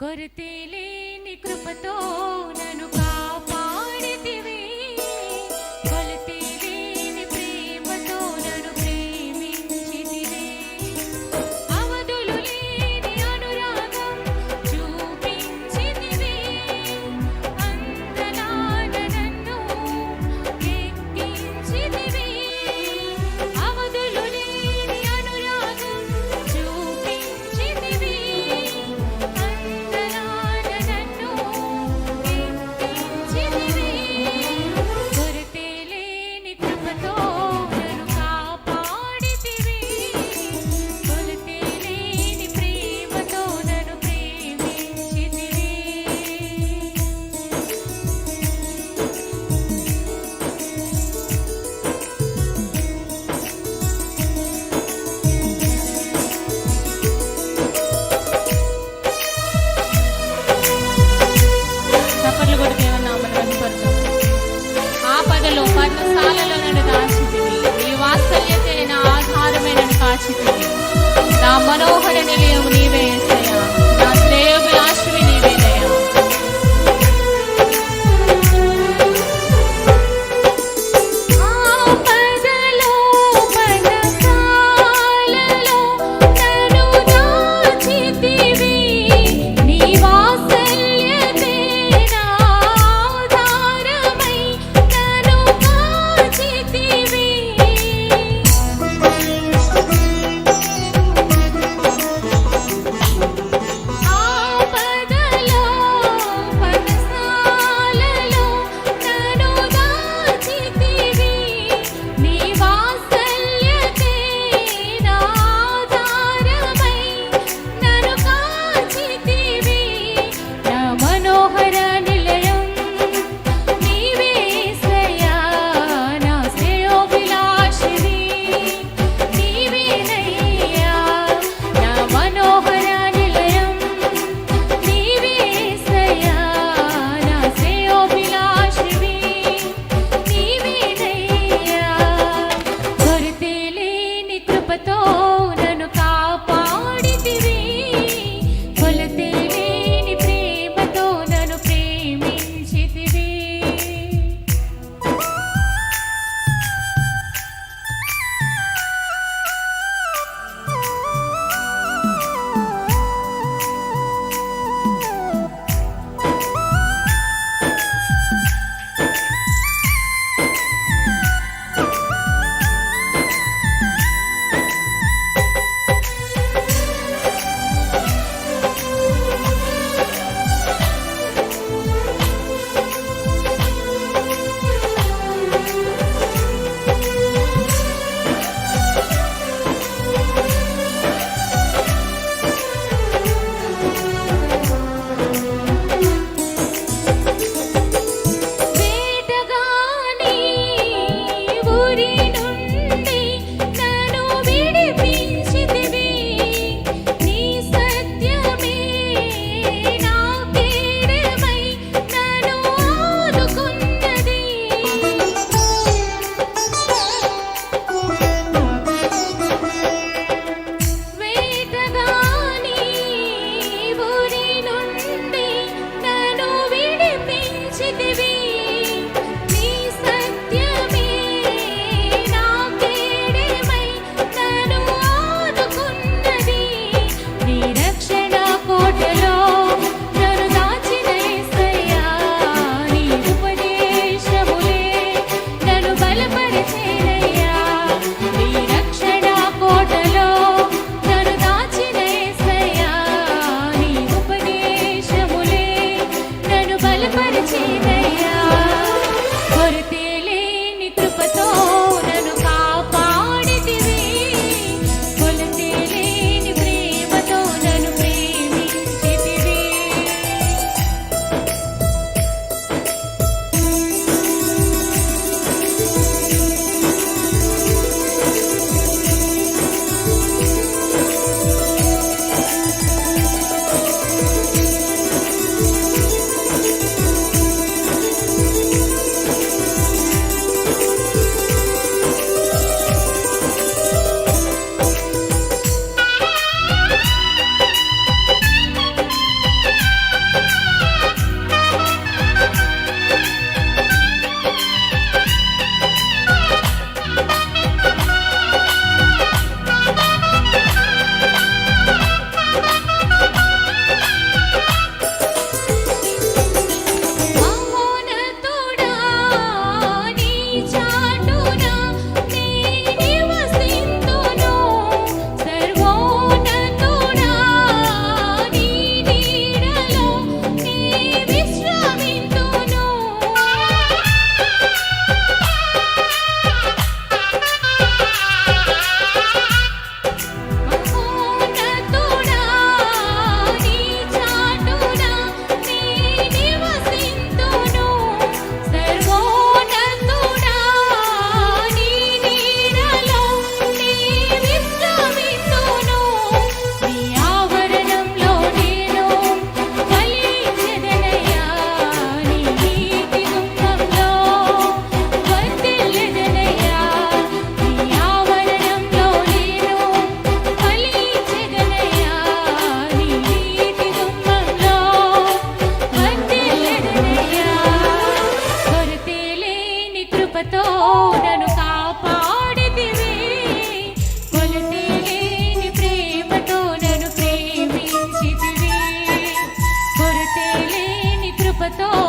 కొరతే లేని కృపతో నను కా వాత్సల్యతే నా మనోహర నిలయం నీవే. కృపతో నన్ను కాపాడితివి. కొరతేలేని ప్రేమతో నన్ను ప్రేమించితివి. కొరతేలేని కృపతో